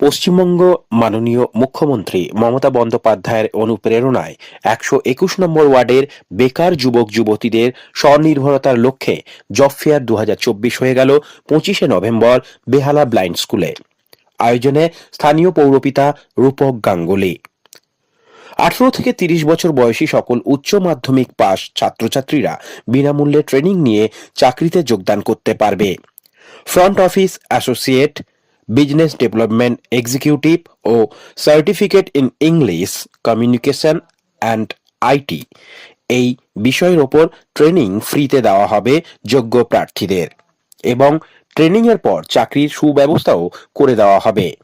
পশ্চিমবঙ্গ মাননীয় মুখ্যমন্ত্রী মমতা বন্দ্যোপাধ্যায়ের অনুপ্রেরণায় একশো একুশ নম্বর ওয়ার্ডের বেকার যুবক যুবতীদের স্বনির্ভরতার লক্ষ্যে জব ফেয়ার দু হাজার চব্বিশ হয়ে গেল পঁচিশে নভেম্বর বেহালা ব্লাইন্ড স্কুলে। আয়োজনে স্থানীয় পৌরপিতা রূপক গাঙ্গুলি। আঠারো থেকে তিরিশ বছর বয়সী সকল উচ্চ মাধ্যমিক পাস ছাত্রছাত্রীরা বিনামূল্যে ট্রেনিং নিয়ে চাকরিতে যোগদান করতে পারবে। Front office associate business development executive O certificate in English communication and IT এই বিষয়ের ওপর ট্রেনিং ফ্রিতে দেওয়া হবে যোগ্য প্রার্থীদের এবং ট্রেনিংয়ের পর চাকরির সুব্যবস্থাও করে দেওয়া হবে।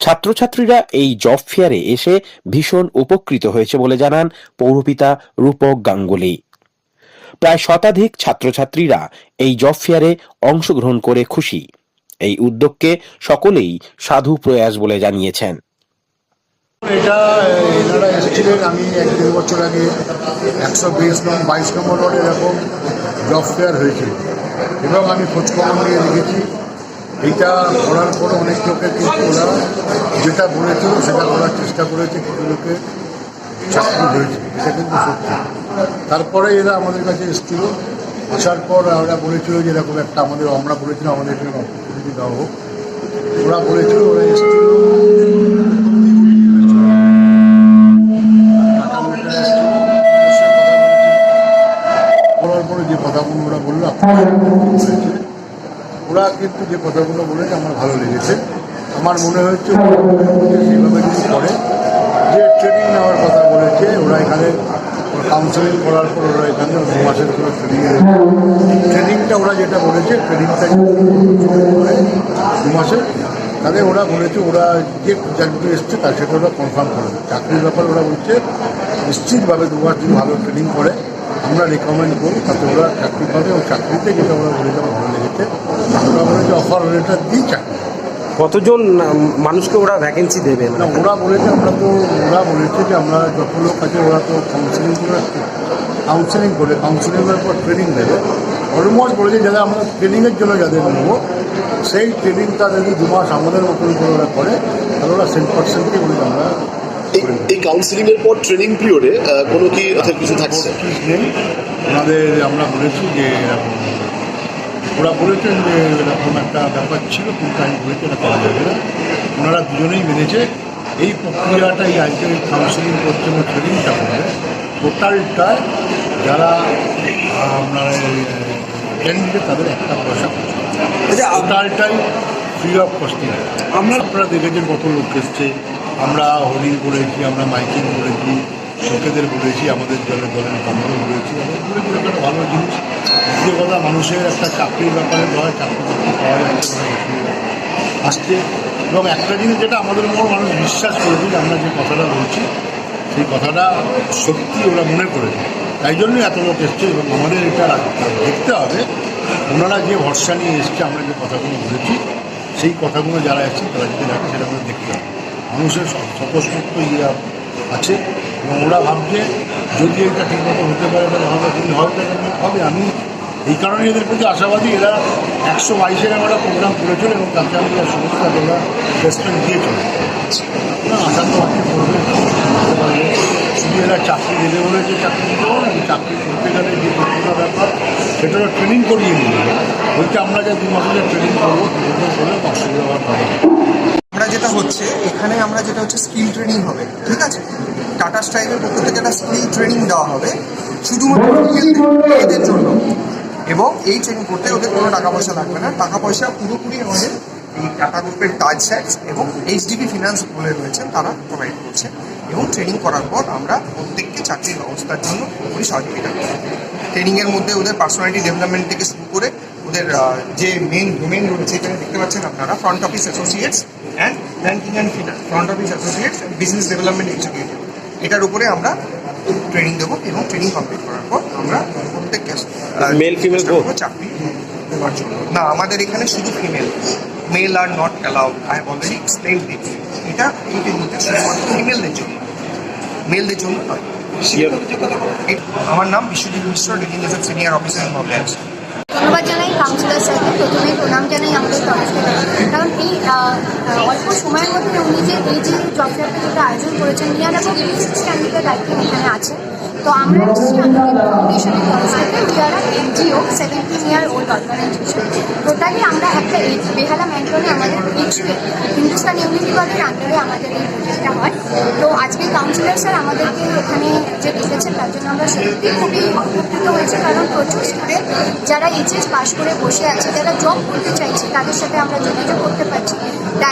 ছাত্রছাত্রীরা এই জব ফেয়ারে এসে ভীষণ উপকৃত হয়েছে বলে জানান পৌরপিতা রূপক গাঙ্গুলি। প্রায় শতাধিক ছাত্রছাত্রীরা এই জব ফেয়ারে অংশগ্রহণ করে খুশি। এই উদ্যোগকে সকলেই সাধু প্রয়াস বলে জানিয়েছেন। এটা, এনারা এসেছিলেন, আমি এক দেড় বছর আগে একশো বিশ নম্বর বাইশ নম্বর ওয়ার্ডে এরকম জব ফেয়ার হয়েছিল। এবং আমি খোঁজখবর নিয়ে দেখেছি এইটা করার পর অনেক লোকের কিন্তু ওরা যেটা বলেছিল, সেটা করার চেষ্টা করেছে, কিছু লোকের চাকরি হয়েছে এটা কিন্তু সত্যি। তারপরে এরা আমাদের কাছে এসেছিল আসার পর ওরা বলেছিল যে এরকম একটা আমাদের, আমরা বলেছিলাম আমাদের এখানে অপরচুনিটি দেওয়া হোক। ওরা বলেছিল, ওরা এসেছিল। পরে যে কথাগুলো ওরা বলল ওরা কিন্তু যে কথাগুলো বলেছে, আমার ভালো লেগেছে। আমার মনে হচ্ছে সেইভাবে যদি করে। যে ট্রেনিং নেওয়ার কথা বলেছে, ওরা এখানে কাউন্সেলিং করার পর ওরা এখানে দু মাসের করে ট্রেনিং ট্রেনিংটা ওরা যেটা বলেছে ট্রেনিংটা দু মাসের তাহলে ওরা বলেছে, ওরা যে চাকরি এসছে তার সেটা ওরা কনফার্ম করে চাকরির ব্যাপারে ওরা বলছে, নিশ্চিতভাবে দু মাস যদি ভালো ট্রেনিং করে, আমরা রেকমেন্ড করি, তাতে ওরা চাকরি পাবে। এবং চাকরিতে যেটা ওরা বলেছে, আমার ভালো লেগেছে ওরা বলেছে অফার লেটার দিই চাকরি কতজন মানুষকে ওরা ভ্যাকেন্সি দেবে? না ওরা বলেছে আমরা তো ওরা বলেছে যে আমরা যত লোক আছে ওরা তো কাউন্সিলিং করে কাউন্সিলিং করে কাউন্সিলিংয়ের পর ট্রেনিং দেবে অলমোস্ট বলেছে যারা আমরা ট্রেনিংয়ের জন্য যাদের নেব সেই ট্রেনিংটা যদি দু মাস আমাদের মতন করে ওরা করে তাহলে ওরা সেন্ট পার্সেন্টকে বলে আমরা এই কাউন্সিলিং এর পর ট্রেনিং পিরিয়ডে কোনো কি অর্থাৎ কিছু থাকছে? নেই? ওনাদের আমরা বলেছি যে এরকম ওরা বলেছেন যে এরকম একটা ব্যাপার ছিল কিন্তু আমি বলেছি এটা করা যাবে না। ওনারা দুজনেই মেনেছে। এই প্রক্রিয়াটা এই আজকে কাউন্সিলিং করছে ট্রেনিংটা করবে টোটালটা যারা আপনার ক্যান্ডিডেট তাদের একটা পয়সা টোটালটাই ফ্রি অফ কস্টিং আমরা আপনারা দেখেছেন কত লোক এসছে। আমরা হোর্ডিং করেছি আমরা মাইকিং করেছি। লোকেদের বলেছি, আমাদের দলের দলের কর্মও বলেছি। একটা ভালো জিনিস, দ্বিতীয় কথা, মানুষের একটা চাকরির ব্যাপারে হয় চাকরি পাওয়া যাচ্ছে আসছে। এবং একটা জিনিস যেটা আমাদের উপর মানুষ বিশ্বাস করেছে যে আমরা যে কথাটা বলছি, সেই কথাটা সত্যি ওরা মনে করেছে। তাই জন্যই এত লোক এসছে এবং আমাদের এটা দেখতে হবে। ওনারা যে ভরসা নিয়ে এসছে, আমরা যে কথাগুলো বলেছি, সেই কথাগুলো যারা এসছে, তারা যদি দেখে, সেটা আমাদের দেখতে হবে। মানুষের স্বতঃস্ফূর্ত ইয়ে আছে। এবং ওরা ভাবছে যদি এটা ঠিকমতো হতে পারে, তাহলে হবে যদি হয় হবে। আমি এই কারণে এদের প্রতি আশাবাদী। এরা একশো বাইশের আমরা প্রোগ্রাম করেছিল এবং তাতে আমি যা সমস্ত ওরা রেসপেক্ট দিয়েছিল আশা তো আপনি করবে শুধু এরা চাকরি দেবে বলেছে চাকরি দিতে পারে না চাকরি করতে গেলে যে প্রক্রিয়া ব্যাপার, সেটা ট্রেনিং করিয়ে নিয়ে বলছে আমরা যে দু মাসের ট্রেনিং করব, দুটো করে অসুবিধা। আমরা যেটা হচ্ছে, এখানে আমরা যেটা হচ্ছে স্কিল ট্রেনিং হবে, ঠিক আছে? টাটা স্ট্রাইকের পক্ষ থেকে একটা স্কিল ট্রেনিং দেওয়া হবে, শুধুমাত্র এদের জন্য। এবং এই ট্রেনিং করতে ওদের কোনো টাকা পয়সা লাগবে না। টাকা পয়সা পুরোপুরি আমাদের এই টাটা গ্রুপের তাজ স্যাক্স এবং এইচডিবি ফিনান্স বলে রয়েছেন তারা প্রোভাইড করছে। এবং ট্রেনিং করার পর আমরা প্রত্যেককে চাকরির ব্যবস্থার জন্য পুরোপুরি সহযোগিতা করি ট্রেনিংয়ের মধ্যে ওদের পার্সোনালিটি ডেভেলপমেন্ট থেকে শুরু করে ওদের যে মেন ডোমেন রয়েছে, এখানে দেখতে পাচ্ছেন আপনারা front office associates banking and finance front office associates business development executive এটার উপরে আমরা ট্রেনিং দেবো এবং ট্রেনিং কমপ্লিট করার পর আমরা প্রত্যেক মেল? করব চাকরি দেওয়ার জন্য। না আমাদের এখানে শুধু female male are not allowed I have already explain this এটা এই ট্রেনিংটা শুধুমাত্র ফিমেলদের জন্য। মেলদের জন্য নয়। আমার নাম Biswajit Mishra dedicated senior officer ধন্যবাদ জানাই কাউন্সিলর স্যারকে প্রথমে প্রণাম জানাই আমাদের তরফ থেকে কারণ এই আহ, অল্প সময়ের মধ্যে উনি যে এই যে জব ফেয়ারটা যেটা আয়োজন করেছেন নিয়ার ফিফটি ক্যান্ডিডেট কি এখানে আছে। তো আমরা এসেছি আমাদের থেকে we are NGO seventeen year old organisation totally আমরা একটা বেহালা ম্যান্টনে আমাদের এইচপি হিন্দুস্তান ইউনিভার্সের আন্ডারে আমাদের এই প্রজেক্টটা হয়। তো আজকে কাউন্সিলর স্যার আমাদেরকে এখানে যে ডেকেছেন, তার জন্য আমরা সত্যি খুবই উপকৃত হয়েছে, কারণ প্রচুর স্টুডেন্ট যারা এইচএস পাস করে বসে আছে, যারা জব করতে চাইছে, তাদের সাথে আমরা যোগাযোগ করতে পারছি।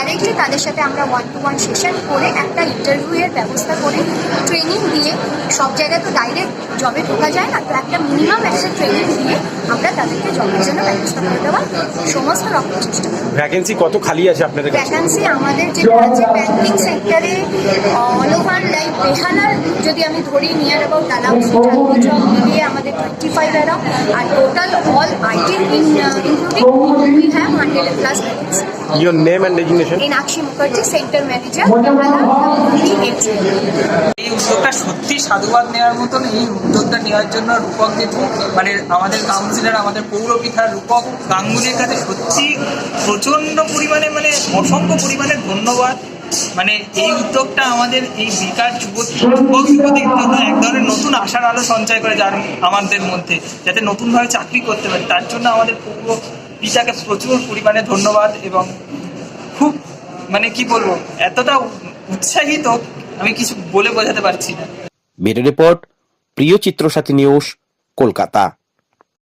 ডাইরেক্টলি তাদের সাথে আমরা ওয়ান টু ওয়ান সেশন করে একটা ইন্টারভিউয়ের ব্যবস্থা করে ট্রেনিং দিয়ে সব জায়গায় তো ডাইরেক্ট জবে ঢোকা যায় না তো একটা মিনিমাম একটা ট্রেনিং দিয়ে আমরা তাদেরকে জবের জন্য ব্যবস্থা করে দেওয়ার সমস্ত রকম চেষ্টা ভ্যাকেন্সি কত খালি আছে আপনাদের ভ্যাকান্সি আমাদের যেটা আছে ব্যাংকিং সেক্টরে অল ওভার লাইক বেহালার যদি আমি ধরি নিয়ার অ্যাবাউট জব মিলিয়ে আমাদের twenty five around R total all IT in including we have hundred plus vacancy name and designation Meenakshi Mukherjee centre manager এই উদ্যোগটা সত্যি সাধুবাদ নেওয়ার মতন এই উদ্যোগটা নেওয়ার জন্য রূপক জেঠু মানে আমাদের কাউন্সিলর আমাদের পৌর পৌরপিতার রূপক গাঙ্গুলির কাছে সত্যি প্রচণ্ড পরিমাণে মানে অসংখ্য পরিমাণে ধন্যবাদ। মানে এই উদ্যোগটা আমাদের এই বেকার যুবক যুবক যুবতীর জন্য এক ধরনের নতুন আশার আলো সঞ্চয় করে যার আমাদের মধ্যে যাতে নতুনভাবে চাকরি করতে পারে। তার জন্য আমাদের পৌর পিতাকে প্রচুর পরিমাণে ধন্যবাদ এবং খুব মানে কি বলব, এতটা উৎসাহিত আমি কিছু বলে বোঝাতে পারছি না। ব্যুরো রিপোর্ট, প্রিয় চিত্রসাথী নিউজ, কলকাতা।